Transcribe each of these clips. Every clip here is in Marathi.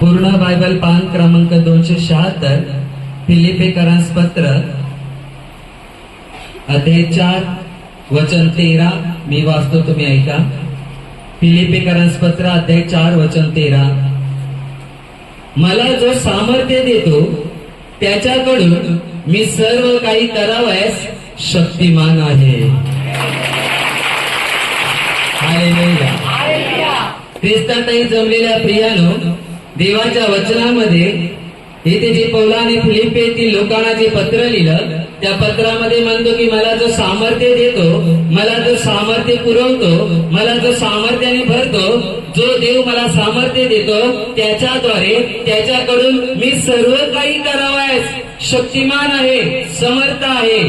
पूर्ण बायबल पान क्रमांक दोनशे शहात्तर फिलिपेकरांस पत्र अध्याय चार वचन तेरा मी वाचतो तुम्ही ऐका. फिलिपेकरांस पत्र अध्याय चार वचन तेरा. मला जो सामर्थ्य देतो त्याच्याकडून मी सर्व काही करावयास शक्तिमान आहे. ख्रिस्तांनाही जमलेल्या प्रियानो देवाच्या वचनामध्ये इथे जे पौलाने फिलिप येथील लोकांना जे पत्र लिहिलं त्या पत्रामध्ये म्हणतो की मला जो सामर्थ्य देतो मला जो सामर्थ्य पुरवतो मला जो सामर्थ्याने भरतो जो देव मला सामर्थ्य देतो त्याच्याद्वारे त्याच्याकडून मी सर्व काही करावयास शक्तिमान आहे समर्थ आहे.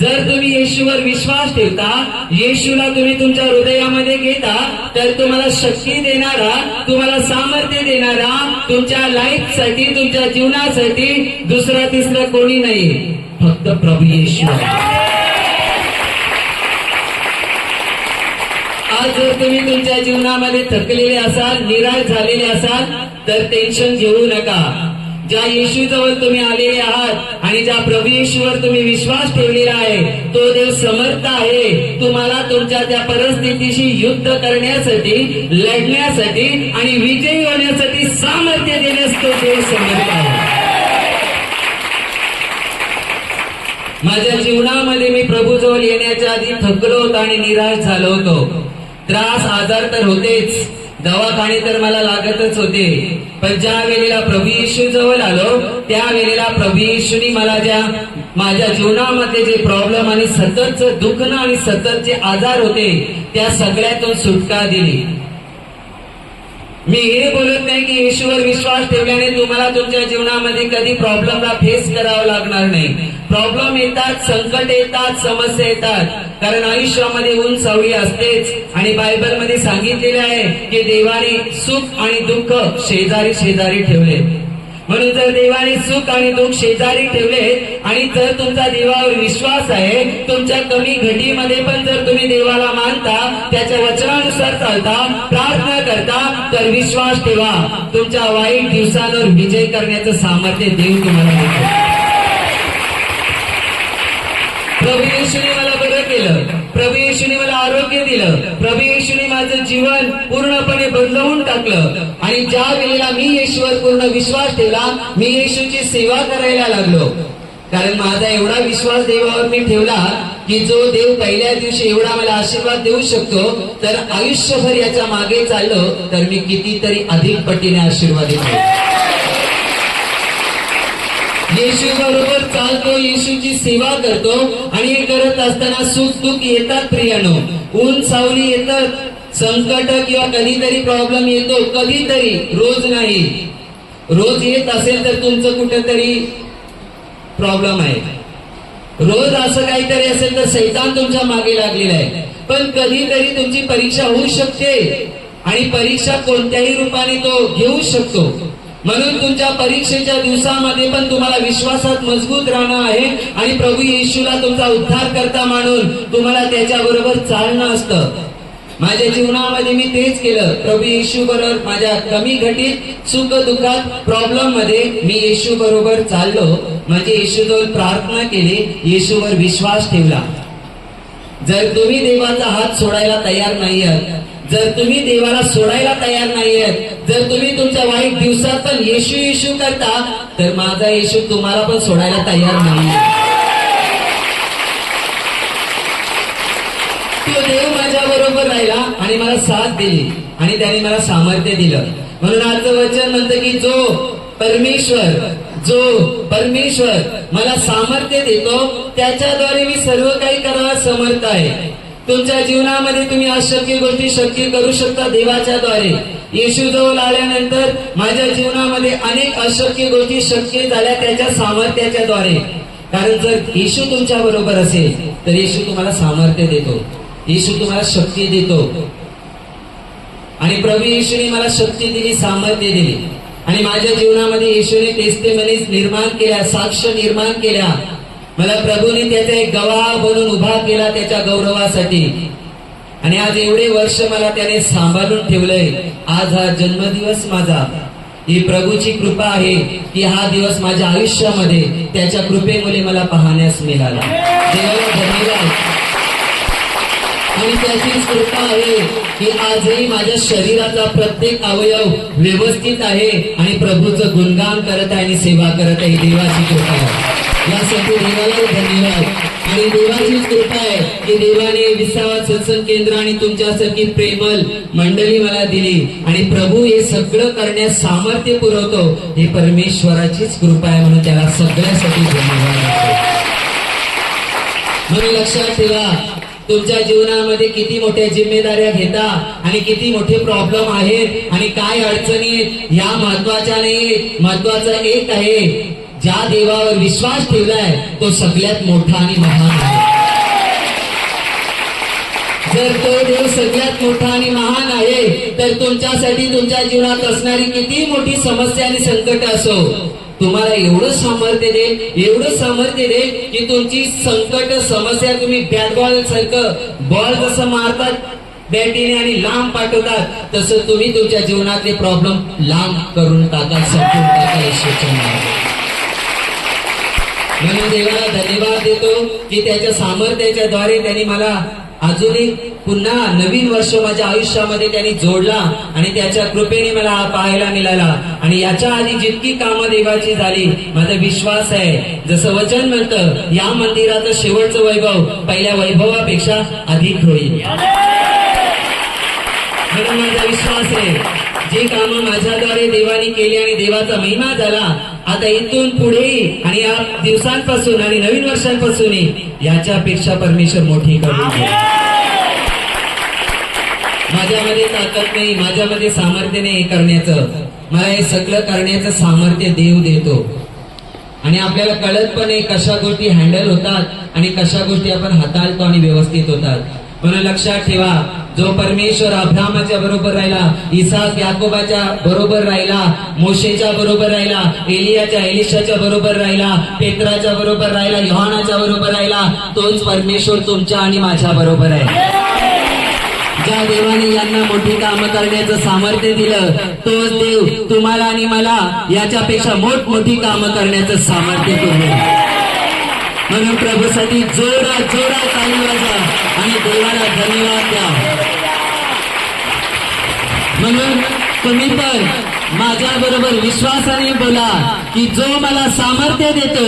जर तुम्ही येशूवर विश्वास ठेवता येशूला तुम्ही तुमच्या हृदयामध्ये घेता तर तुम्हाला शक्ती देणारा तुम्हाला सामर्थ्य देणारा तुमच्या लाईफसाठी तुमच्या जीवनासाठी दुसरा तिसरा कोणी नाही. फक्त प्रभू येशू. आज जर तुम्ही तुमच्या जीवनामध्ये थकलेले असाल निराश झालेले असाल तर टेन्शन घेऊ नका. ज्या येशू जवळ तुम्ही आलेले आहात आणि ज्या प्रभू येशूवर तुम्ही विश्वास ठेवलेला आहे तो देव समर्थ आहे. तुम्हाला तुमच्या त्या परिस्थितीशी युद्ध करण्यासाठी लढण्यासाठी आणि विजयी होण्यासाठी सामर्थ्य देण्यास तो देव समर्थ आहे. माझ्या जीवनामध्ये मी प्रभूजवळ येण्याच्या आधी थकलो होतो आणि निराश झालो होतो. त्रास आजार तर होतेच दवाखाने तर मला लागतच होते. पण ज्या वेळेला प्रभू येशू जवळ आलो त्या वेळेला प्रभू येशूनी मला ज्या माझ्या जीवनामध्ये जे प्रॉब्लेम आणि सततचं दुखणं आणि सततचे आजार होते त्या सगळ्यातून सुटका दिली. मी हे बोलत नाही की येशूवर विश्वास ठेवल्याने तुम्हाला तुमच्या जीवनामध्ये कधी प्रॉब्लेमला फेस करावं लागणार नाही. प्रॉब्लेम येतात संकट येतात समस्या येतात. कारण आयुष्यामध्ये ऊन सवयी असतेच. आणि बायबलमध्ये सांगितलेले आहे की देवाने सुख आणि दुःख शेजारी शेजारी ठेवले. म्हणून जर देवाने सुख आणि दुःख शेजारी ठेवले आणि जर तुमचा देवावर विश्वास आहे तुमच्या कमी घटीमध्ये पण जर तुम्ही देवाला मानता त्याच्या वचनानुसार चालता प्रार्थना करता तर विश्वास ठेवा. तुमच्या वाईट दिवसांवर विजय करण्याचं सामर्थ्य देव तुम्हाला प्रभू येशूने मला केलं. प्रभू येशूने मला आरोग्य दिलं. प्रभू येशूने माझं जीवन पूर्णपणे बदलवून टाकलं. आणि ज्या वेळेला मी येशूवर पूर्ण विश्वास ठेवला मी येशूची सेवा करायला लागलो. कारण माझा एवढा विश्वास देवावर मी ठेवला की जो देव पहिल्या दिवशी एवढा मला आशीर्वाद देऊ शकतो तर आयुष्यभर याच्या मागे चाललो तर मी कितीतरी अधिक पटीने आशीर्वाद देतो येशू बरोबर चालतो येशूची सेवा करतो आणि हे करत असताना सुख दुःख येतात प्रियानो. ऊन सावली येतात संकट किंवा कधीतरी प्रॉब्लेम येतो कधीतरी रोज नाही. रोज येत असेल तर तुमचं कुठेतरी प्रॉब्लेम आहे. रोज असं काहीतरी असेल तर सैतान तुमच्या मागे लागलेला आहे. पण कधीतरी तुमची परीक्षा होऊ शकते आणि परीक्षा कोणत्याही रूपाने तो घेऊ शकतो. म्हणून तुमच्या परीक्षेच्या दिवसामध्ये पण तुम्हाला विश्वासात मजबूत राहणं आहे. आणि प्रभू येशूला तुमचा उद्धार करता मानून तुम्हाला त्याच्या बरोबर चालणं असतं. माझ्या जीवनामध्ये मी तेच केलं. प्रभू येशू बरोबर माझ्या कमी घटीत सुख दुःखात प्रॉब्लेममध्ये मी येशू बरोबर चाललो. म्हणजे येशूजवळ प्रार्थना केली. येशूवर विश्वास ठेवला. जर तुम्ही देवाचा हात सोडायला तयार नाही आहात जर तुम्ही देवाला सोडायला तयार नाहीये जर तुम्ही तुमच्या वाईट दिवसात पण येशू येशू करता तर माझा येशू तुम्हाला पण सोडायला तयार नाही तो देव माझ्या बरोबर राहिला आणि मला साथ दिली आणि त्याने मला सामर्थ्य दिलं. म्हणून आजचं वचन म्हणतं की जो परमेश्वर जो परमेश्वर मला सामर्थ्य देतो त्याच्याद्वारे मी सर्व काही करायला समर्थ आहे. तुमच्या जीवनामध्ये तुम्ही अशक्य गोष्टी शक्य करू शकता देवाच्या द्वारे. येशू जवळ आल्यानंतर माझ्या जीवनामध्ये अनेक अशक्य गोष्टी शक्य झाल्या त्याच्या सामर्थ्याच्या द्वारे. कारण जर येशू तुमच्या बरोबर असेल तर येशू तुम्हाला सामर्थ्य देतो. येशू तुम्हाला शक्ती देतो. आणि प्रभू येशूने मला शक्ती दिली सामर्थ्य दिली. आणि माझ्या जीवनामध्ये येशूने तेच टेस्टेमनीज निर्माण केल्या साक्ष निर्माण केल्या. मला प्रभूने त्याचा एक गवाह बनून उभा केला त्याच्या गौरवासाठी. आणि आज एवढे वर्ष मला त्याने सांभाळून ठेवलंय. आज हा जन्मदिवस माझा. ही प्रभूची कृपा आहे की हा दिवस माझ्या आयुष्यामध्ये त्याच्या कृपेमुळे मला पाहण्यास मिळाला. आणि त्याचीच कृपा आहे की आजही माझ्या शरीराचा प्रत्येक अवयव व्यवस्थित आहे आणि प्रभूचं गुणगान करत आहे आणि सेवा करत आहे देवाची कृपा. आहे यासाठी देवाला धन्यवाद. आणि देवाची कृपा आहे की देवाने विसावा सत्संग केंद्र आणि तुमच्यासारखी प्रेमल मंडळी मला दिली. आणि प्रभू हे सगळं करण्यास सामर्थ्य पुरवतो ही परमेश्वराचीच कृपा आहे म्हणून त्याला सगळ्यासाठी धन्यवाद म्हणून लक्षात ठेवा तुमच्या जीवनामध्ये किती मोठ्या जिम्मेदाऱ्या घेता आणि किती मोठे प्रॉब्लेम आहेत आणि काय अडचणी आहेत ह्या महत्त्वाच्या नाही महत्वाचं एक आहे ज्या देवावर विश्वास ठेवलाय तो सगळ्यात मोठा आणि महान आहे. जर तो देव सगळ्यात मोठा आणि महान आहे तर तुमच्यासाठी तुमच्या जीवनात असणारी किती मोठी समस्या आणि संकट असो. तुम्हाला एवढं सामर्थ्य दे एवढं सामर्थ्य दे की तुमची संकट समस्या तुम्ही बॅट बॉल सारखं बॉल जसं मारतात बॅटीने आणि लांब पाठवतात तसं तुम्ही तुमच्या जीवनातले प्रॉब्लेम लांब करून टाका संपून टाकाल मी देवाला धन्यवाद देतो की त्याच्या सामर्थ्याच्या द्वारे त्यांनी मला अजूनही पुन्हा नवीन वर्ष माझ्या आयुष्यामध्ये त्यांनी जोडला आणि त्याच्या कृपेने मला पाहायला मिळाला. आणि याच्या आधी जितकी कामं देवाची झाली माझा विश्वास आहे. जसं वचन म्हणतं या मंदिराचं शेवटचं वैभव पहिल्या वैभवापेक्षा अधिक होईल. म्हणून माझा विश्वास आहे. जी कामं माझ्याद्वारे देवानी केली आणि देवाचा महिमा झाला आता इथून पुढे आणि या दिवसांपासून आणि नवीन वर्षांपासून याच्यापेक्षा परमेश्वर मोठी करून. माझ्यामध्ये ताकद नाही माझ्यामध्ये सामर्थ्य नाही करण्याचं. मला हे सगळं करण्याचं सामर्थ्य देव देतो. आणि आपल्याला कळत पण कशा गोष्टी हँडल होतात आणि कशा गोष्टी आपण हाताळतो आणि व्यवस्थित होतात. म्हणून लक्षात ठेवा. जो परमेश्वर अभ्रामाच्या बरोबर राहिला इसाक याकोबाच्या बरोबर राहिला मोशेच्या बरोबर राहिला एलियाच्या एलिशाच्या बरोबर राहिला पेत्राच्या बरोबर राहिला योहानाच्या बरोबर राहिला तोच परमेश्वर तुमच्या आणि माझ्या बरोबर आहे. ज्या देवाने यांना मोठी कामं करण्याचं सामर्थ्य दिलं तोच देव तुम्हाला आणि मला याच्यापेक्षा मोठमोठी कामं करण्याचं सामर्थ्य तुम्ही. म्हणून प्रभूसाठी जोरा जोरा चालू वाजा आणि देवाला धन्यवाद द्या. म्हणून तुम्ही पण माझ्या बरोबर विश्वासाने बोला की जो मला सामर्थ्य देतो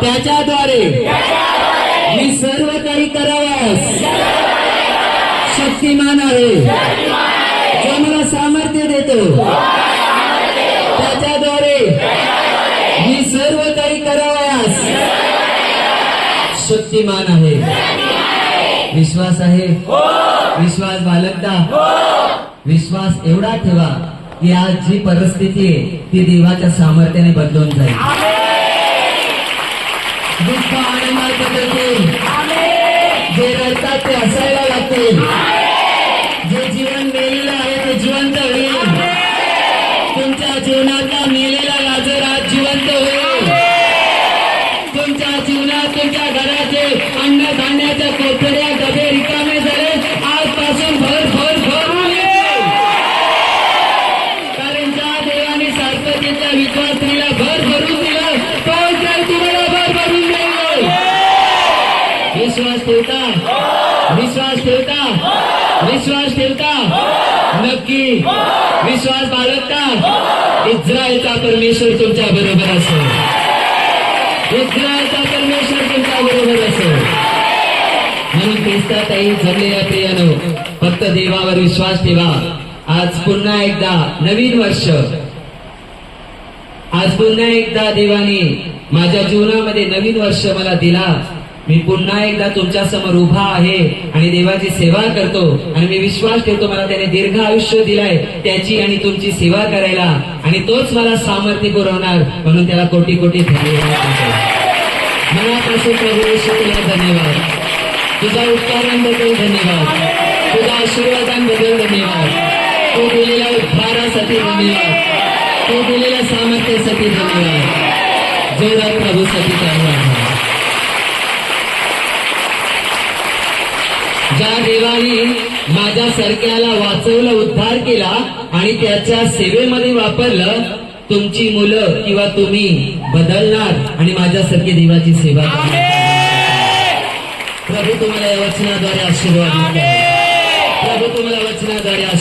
त्याच्याद्वारे मी सर्व काही करावयास शक्तिमान आहे. जो मला सामर्थ्य देतो त्याच्याद्वारे मी सर्व काही करावयास शक्तिमान आहे. विश्वास आहे. विश्वास बालकता. विश्वास एवढा ठेवा की आज जी परिस्थिती आहे ती देवाच्या सामर्थ्याने बदलून जाईल. दुःख आनंदात बदलतील जे रडतात ते असायला लागतील. डबे रिकामे झाले आजपासून भर भर भरून कारण ज्या देवाने सारखं विश्वास भर भरून दिला तो जर तुम्हाला भर भरून देईल विश्वास ठेवता विश्वास ठेवता विश्वास ठेवता नक्की विश्वास बाळगता इस्रायलचा परमेश्वर तुमच्या बरोबर असेल इस्रायलचा परमेश्वर तुमच्या बरोबर असेल म्हणून ख्रिस्तात आई जमलेल्या प्रियानो. फक्त देवावर विश्वास ठेवा. आज पुन्हा एकदा नवीन वर्ष. आज पुन्हा एकदा देवाने माझ्या जीवनामध्ये नवीन वर्ष मला दिला. मी पुन्हा एकदा तुमच्यासमोर उभा आहे आणि देवाची सेवा करतो आणि मी विश्वास ठेवतो मला त्याने दीर्घ आयुष्य दिलाय त्याची आणि तुमची सेवा करायला. आणि तोच मला सामर्थ्य पुरवणार म्हणून त्याला कोटी कोटी धन्यवाद. देतो. मनापासून प्रभू धन्यवाद. तुझा उपकारांबद्दल धन्यवाद. तुझ्या आशीर्वादांबद्दल धन्यवाद. तू दिलेल्या उपहारासाठी धन्यवाद. तू दिलेल्या सामर्थ्यासाठी धन्यवाद. जोरात प्रभूसाठी धन्यवाद ज्या देवानी माझ्या सरक्याला वाचवलं उद्धार केला आणि त्याच्या सेवेमध्ये वापरलं तुमची मुलं किंवा तुम्ही बदलणार आणि माझ्यासारखी देवाची सेवा करणार. प्रभू तुम्हाला या वचनाद्वारे आशीर्वाद देतो. प्रभू तुम्हाला वचनाद्वारे आशीर्वाद